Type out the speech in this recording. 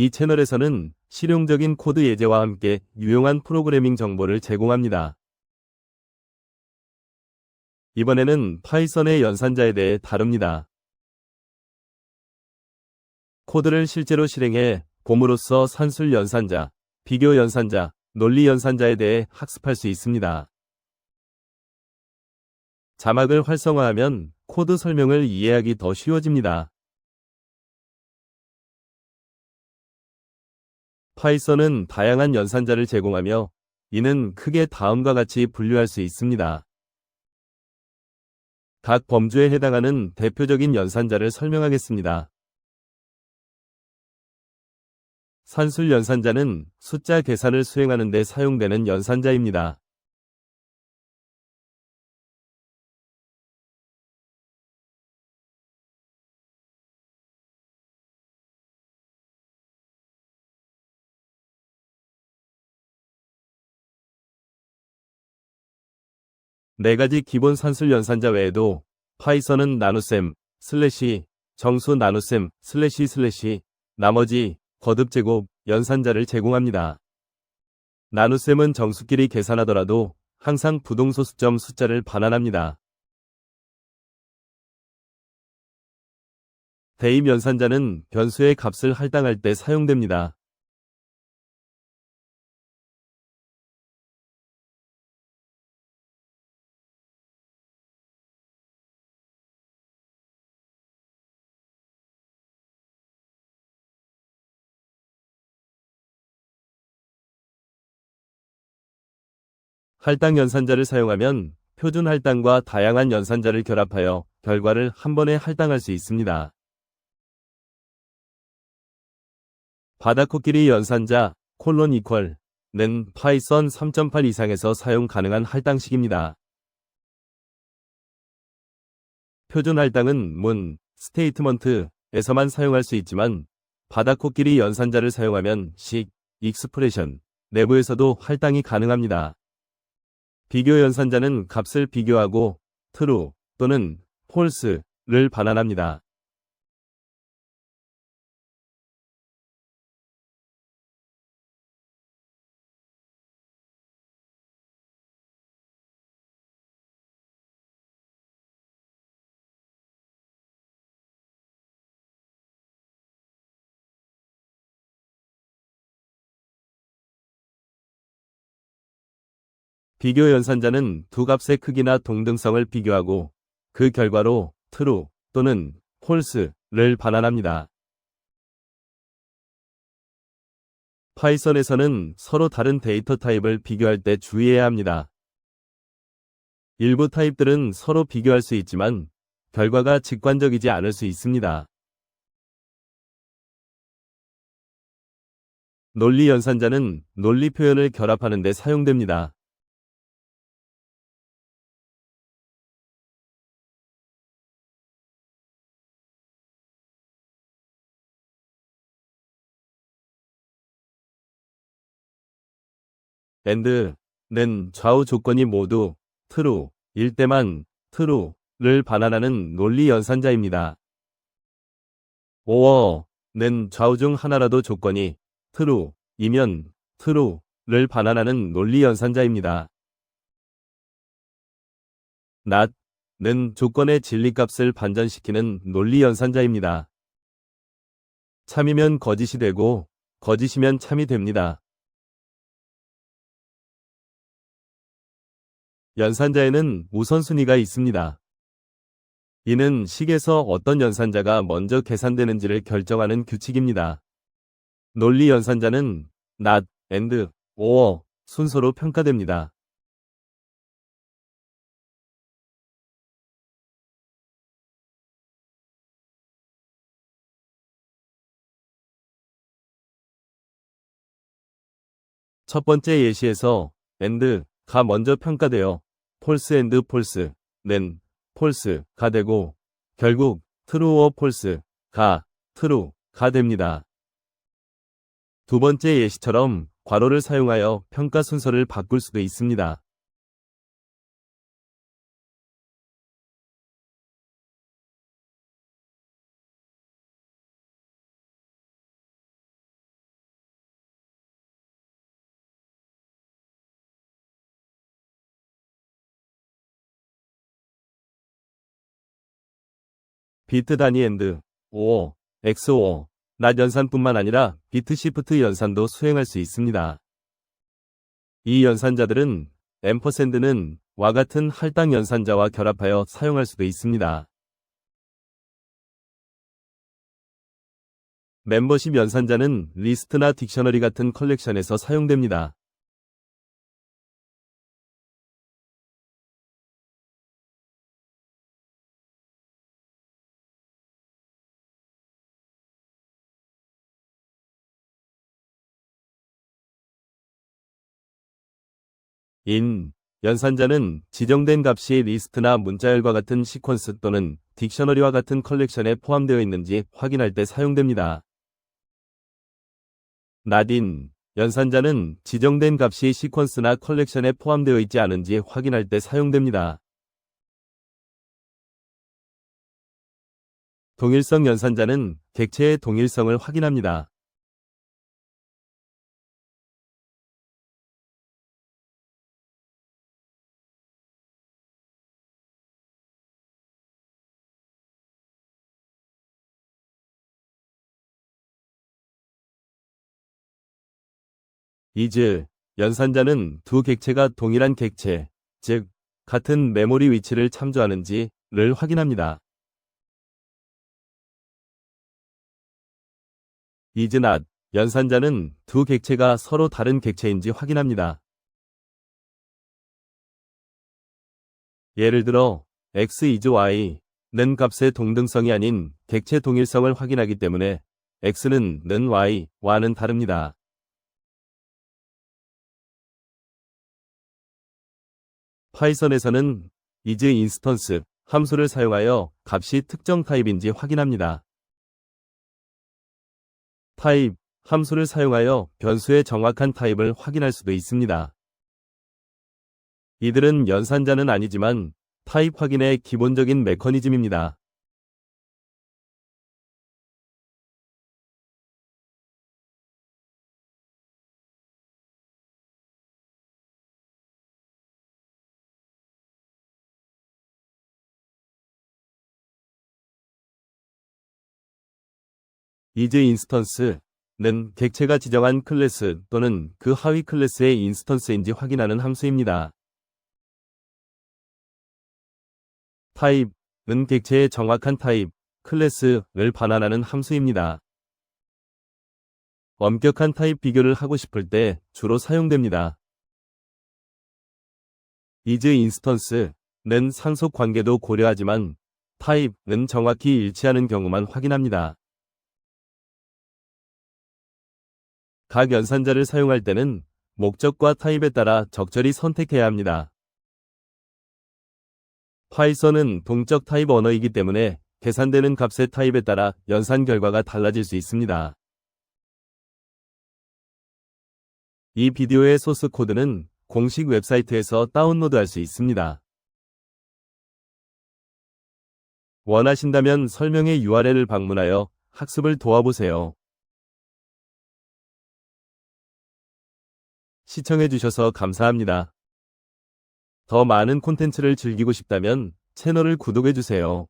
이 채널에서는 실용적인 코드 예제와 함께 유용한 프로그래밍 정보를 제공합니다. 이번에는 파이썬의 연산자에 대해 다룹니다. 코드를 실제로 실행해 봄으로써 산술 연산자, 비교 연산자, 논리 연산자에 대해 학습할 수 있습니다. 자막을 활성화하면 코드 설명을 이해하기 더 쉬워집니다. 파이썬은 다양한 연산자를 제공하며 이는 크게 다음과 같이 분류할 수 있습니다. 각 범주에 해당하는 대표적인 연산자를 설명하겠습니다. 산술 연산자는 숫자 계산을 수행하는 데 사용되는 연산자입니다. 네 가지 기본 산술 연산자 외에도 파이썬은 나눗셈, 슬래시, 정수 나눗셈, 슬래시 슬래시, 나머지, 거듭 제곱, 연산자를 제공합니다. 나눗셈은 정수끼리 계산하더라도 항상 부동소수점 숫자를 반환합니다. 대입 연산자는 변수의 값을 할당할 때 사용됩니다. 할당 연산자를 사용하면 표준 할당과 다양한 연산자를 결합하여 결과를 한 번에 할당할 수 있습니다. 바다코끼리 연산자 콜론 이퀄는 파이썬 3.8 이상에서 사용 가능한 할당식입니다. 표준 할당은 문, 스테이트먼트에서만 사용할 수 있지만 바다코끼리 연산자를 사용하면 식, 익스프레션 내부에서도 할당이 가능합니다. 비교 연산자는 값을 비교하고 true 또는 false를 반환합니다. 비교 연산자는 두 값의 크기나 동등성을 비교하고 그 결과로 true 또는 false를 반환합니다. 파이썬에서는 서로 다른 데이터 타입을 비교할 때 주의해야 합니다. 일부 타입들은 서로 비교할 수 있지만 결과가 직관적이지 않을 수 있습니다. 논리 연산자는 논리 표현을 결합하는 데 사용됩니다. And는 좌우 조건이 모두 true일 때만 true를 반환하는 논리 연산자입니다. or는 좌우 중 하나라도 조건이 true이면 true를 반환하는 논리 연산자입니다. not는 조건의 진리값을 반전시키는 논리 연산자입니다. 참이면 거짓이 되고 거짓이면 참이 됩니다. 연산자에는 우선순위가 있습니다. 이는 식에서 어떤 연산자가 먼저 계산되는지를 결정하는 규칙입니다. 논리 연산자는 not, and, or 순서로 평가됩니다. 첫 번째 예시에서 and가 먼저 평가되어 폴스 앤드 폴스 는 폴스가 되고 결국 트루어 폴스가 트루가 됩니다. 두 번째 예시처럼 괄호를 사용하여 평가 순서를 바꿀 수도 있습니다. 비트 단위 엔드, 5, X5, 낫 연산뿐만 아니라 비트 시프트 연산도 수행할 수 있습니다. 이 연산자들은 앰퍼샌드는 와 같은 할당 연산자와 결합하여 사용할 수도 있습니다. 멤버십 연산자는 리스트나 딕셔너리 같은 컬렉션에서 사용됩니다. 인, 연산자는 지정된 값이 리스트나 문자열과 같은 시퀀스 또는 딕셔너리와 같은 컬렉션에 포함되어 있는지 확인할 때 사용됩니다. 나딘, 연산자는 지정된 값이 시퀀스나 컬렉션에 포함되어 있지 않은지 확인할 때 사용됩니다. 동일성 연산자는 객체의 동일성을 확인합니다. 이즈, 연산자는 두 객체가 동일한 객체, 즉, 같은 메모리 위치를 참조하는지를 확인합니다. 이즈낫, 연산자는 두 객체가 서로 다른 객체인지 확인합니다. 예를 들어, x is y는 값의 동등성이 아닌 객체 동일성을 확인하기 때문에 x는 는 y와는 다릅니다. 파이썬에서는 is instance 함수를 사용하여 값이 특정 타입인지 확인합니다. 타입 함수를 사용하여 변수의 정확한 타입을 확인할 수도 있습니다. 이들은 연산자는 아니지만 타입 확인의 기본적인 메커니즘입니다. Is 인스턴스는 객체가 지정한 클래스 또는 그 하위 클래스의 인스턴스인지 확인하는 함수입니다. 타입은 객체의 정확한 타입, 클래스를 반환하는 함수입니다. 엄격한 타입 비교를 하고 싶을 때 주로 사용됩니다. is 인스턴스는 상속 관계도 고려하지만 타입은 정확히 일치하는 경우만 확인합니다. 각 연산자를 사용할 때는 목적과 타입에 따라 적절히 선택해야 합니다. 파이썬은 동적 타입 언어이기 때문에 계산되는 값의 타입에 따라 연산 결과가 달라질 수 있습니다. 이 비디오의 소스 코드는 공식 웹사이트에서 다운로드할 수 있습니다. 원하신다면 설명의 URL을 방문하여 학습을 도와보세요. 시청해주셔서 감사합니다. 더 많은 콘텐츠를 즐기고 싶다면 채널을 구독해주세요.